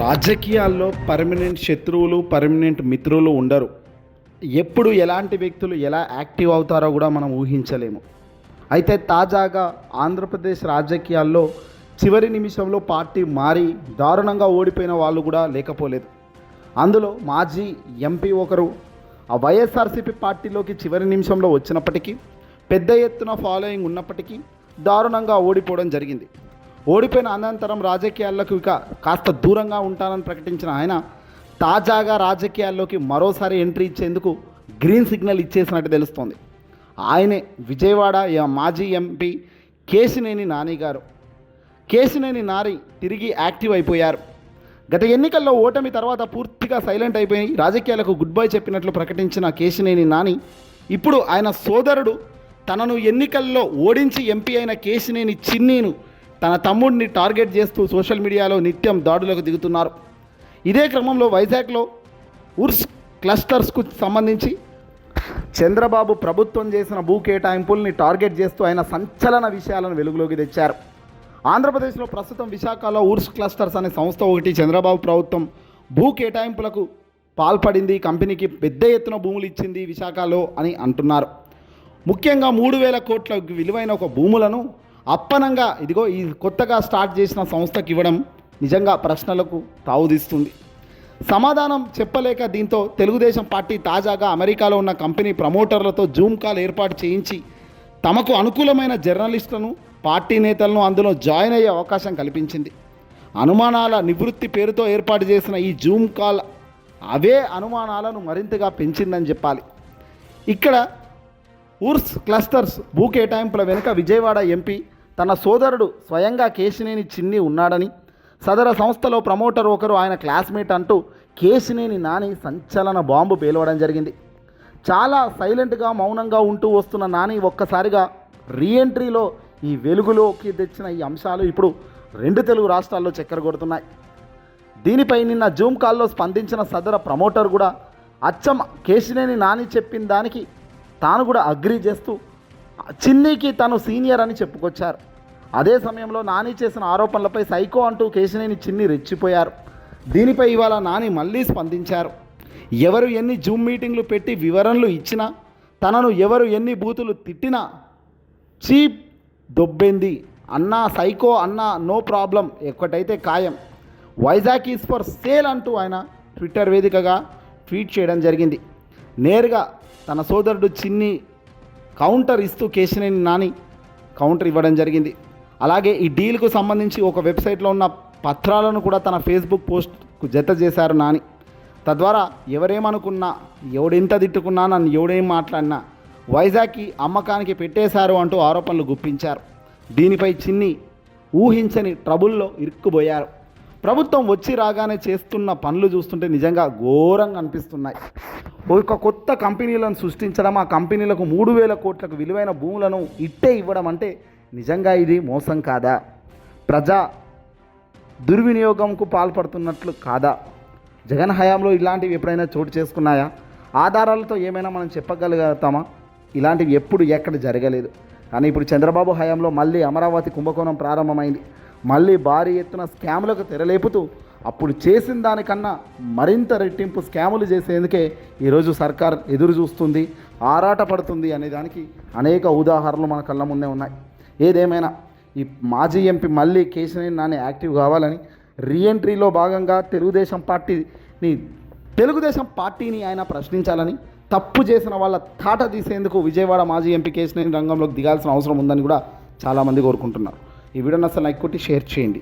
రాజకీయాల్లో పర్మనెంట్ శత్రువులు పర్మనెంట్ మిత్రులు ఉండరు. ఎప్పుడు ఎలాంటి వ్యక్తులు ఎలా యాక్టివ్ అవుతారో కూడా మనం ఊహించలేము. అయితే తాజాగా ఆంధ్రప్రదేశ్ రాజకీయాల్లో చివరి నిమిషంలో పార్టీ మారి దారుణంగా ఓడిపోయిన వాళ్ళు కూడా లేకపోలేదు. అందులో మాజీ ఎంపీ ఒకరు ఆ వైఎస్ఆర్సీపీ పార్టీలోకి చివరి నిమిషంలో వచ్చినప్పటికీ పెద్ద ఎత్తున ఫాలోయింగ్ ఉన్నప్పటికీ దారుణంగా ఓడిపోవడం జరిగింది. ఓడిపోయిన అనంతరం రాజకీయాల్లోకి ఇక కాస్త దూరంగా ఉంటానని ప్రకటించిన ఆయన తాజాగా రాజకీయాల్లోకి మరోసారి ఎంట్రీ ఇచ్చేందుకు గ్రీన్ సిగ్నల్ ఇచ్చేసినట్టు తెలుస్తోంది. ఆయనే విజయవాడ మాజీ ఎంపీ కేశినేని నాని గారు. కేశినేని నారి తిరిగి యాక్టివ్ అయిపోయారు. గత ఎన్నికల్లో ఓటమి తర్వాత పూర్తిగా సైలెంట్ అయిపోయి రాజకీయాలకు గుడ్ బై చెప్పినట్లు ప్రకటించిన కేశినేని నాని ఇప్పుడు ఆయన సోదరుడు. తనను ఎన్నికల్లో ఓడించి ఎంపీ అయిన కేశినేని చిన్నీను తన తమ్ముడిని టార్గెట్ చేస్తూ సోషల్ మీడియాలో నిత్యం దాడులకు దిగుతున్నారు. ఇదే క్రమంలో వైజాగ్లో ఉర్స్ క్లస్టర్స్కు సంబంధించి చంద్రబాబు ప్రభుత్వం చేసిన భూ కేటాయింపుల్ని టార్గెట్ చేస్తూ ఆయన సంచలన విషయాలను వెలుగులోకి తెచ్చారు. ఆంధ్రప్రదేశ్లో ప్రస్తుతం విశాఖలో ఊర్స్ క్లస్టర్స్ అనే సంస్థ ఒకటి చంద్రబాబు ప్రభుత్వం భూ కేటాయింపులకు పాల్పడింది కంపెనీకి పెద్ద ఎత్తున భూములు ఇచ్చింది విశాఖలో అని అంటున్నారు. ముఖ్యంగా మూడు వేల కోట్ల విలువైన ఒక భూములను అప్పనంగా ఇదిగో ఈ కొత్తగా స్టార్ట్ చేసిన సంస్థకి ఇవ్వడం నిజంగా ప్రశ్నలకు తావుదిస్తుంది. సమాధానం చెప్పలేక దీంతో తెలుగుదేశం పార్టీ తాజాగా అమెరికాలో ఉన్న కంపెనీ ప్రమోటర్లతో జూమ్ కాల్ ఏర్పాటు చేయించి తమకు అనుకూలమైన జర్నలిస్టులను పార్టీ నేతలను అందులో జాయిన్ అయ్యే అవకాశం కల్పించింది. అనుమానాల నివృత్తి పేరుతో ఏర్పాటు చేసిన ఈ జూమ్ కాల్ అవే అనుమానాలను మరింతగా పెంచిందని చెప్పాలి. ఇక్కడ ఊర్స్ క్లస్టర్స్ భూ కేటాయింపుల వెనుక విజయవాడ ఎంపీ తన సోదరుడు స్వయంగా కేశినేని చిన్ని ఉన్నాడని సదర సంస్థలో ప్రమోటర్ ఒకరు ఆయన క్లాస్మేట్ అంటూ కేశినేని నాని సంచలన బాంబు పేలవడం జరిగింది. చాలా సైలెంట్గా మౌనంగా ఉంటూ వస్తున్న నాని ఒక్కసారిగా రీఎంట్రీలో ఈ వెలుగులోకి తెచ్చిన ఈ అంశాలు ఇప్పుడు రెండు తెలుగు రాష్ట్రాల్లో చక్కెర కొడుతున్నాయి దీనిపై నిన్న జూమ్ కాల్లో స్పందించిన సదర ప్రమోటర్ కూడా అచ్చం కేశినేని నాని చెప్పిన దానికి తాను కూడా అగ్రి చేస్తూ చిన్నీకి తను సీనియర్ అని చెప్పుకొచ్చారు. అదే సమయంలో నాని చేసిన ఆరోపణలపై సైకో అంటూ కేశినేని చిన్ని రెచ్చిపోయారు. దీనిపై ఇవాళ నాని మళ్ళీ స్పందించారు. ఎవరు ఎన్ని జూమ్ మీటింగ్లు పెట్టి వివరణలు ఇచ్చినా తనను ఎవరు ఎన్ని బూతులు తిట్టినా చీప్ దొబ్బింది. అన్నా సైకో అన్నా నో ప్రాబ్లం ఒక్కటైతే ఖాయం. వైజాగ్ ఈజ్ ఫర్ సేల్ అంటూ ఆయన ట్విట్టర్ వేదికగా ట్వీట్ చేయడం జరిగింది. నేరుగా తన సోదరుడు చిన్ని కౌంటర్ ఇస్తూ కేశినేని నాని కౌంటర్ ఇవ్వడం జరిగింది. అలాగే ఈ డీల్కు సంబంధించి ఒక వెబ్సైట్లో ఉన్న పత్రాలను కూడా తన ఫేస్బుక్ పోస్ట్కు జత చేశారు నాని. తద్వారా ఎవరేమనుకున్నా ఎవడెంత తిట్టుకున్నా నన్ను ఎవడేం మాట్లాడినా వైజాగ్కి అమ్మకానికి పెట్టేశారు అంటూ ఆరోపణలు గుప్పించారు. దీనిపై చిన్ని ఊహించని ట్రబుల్లో ఇరుక్కుపోయారు. ప్రభుత్వం వచ్చి రాగానే చేస్తున్న పనులు చూస్తుంటే నిజంగా ఘోరంగా అనిపిస్తున్నాయి. ఒక కొత్త కంపెనీలను సృష్టించడం ఆ కంపెనీలకు మూడు వేల కోట్లకు విలువైన భూములను ఇట్టే ఇవ్వడం అంటే నిజంగా ఇది మోసం కాదా? ప్రజా దుర్వినియోగంకు పాల్పడుతున్నట్లు కాదా? జగన్ హయాంలో ఇలాంటివి ఎప్పుడైనా చోటు చేసుకున్నాయా? ఆధారాలతో ఏమైనా మనం చెప్పగలుగుతామా? ఇలాంటివి ఎప్పుడు ఎక్కడ జరగలేదు. కానీ ఇప్పుడు చంద్రబాబు హయాంలో మళ్ళీ అమరావతి కుంభకోణం ప్రారంభమైంది. మళ్ళీ భారీ ఎత్తున స్కాములకు తెరలేపుతూ అప్పుడు చేసిన దానికన్నా మరింత రెట్టింపు స్కాములు చేసేందుకే ఈరోజు సర్కార్ ఎదురు చూస్తుంది ఆరాట పడుతుంది అనే దానికి అనేక ఉదాహరణలు మన కళ్ళ ముందే ఉన్నాయి. ఏదేమైనా ఈ మాజీ ఎంపీ మళ్ళీ కేశినేని నాని యాక్టివ్ కావాలని రీఎంట్రీలో భాగంగా తెలుగుదేశం పార్టీని తెలుగుదేశం పార్టీని ఆయన ప్రశ్నించాలని తప్పు చేసిన వాళ్ళ తాట తీసేందుకు విజయవాడ మాజీ ఎంపీ కేశినేని రంగంలోకి దిగాల్సిన అవసరం ఉందని కూడా చాలామంది కోరుకుంటున్నారు. ఈ వీడియోని అసలు లైక్ కొట్టి షేర్ చేయండి.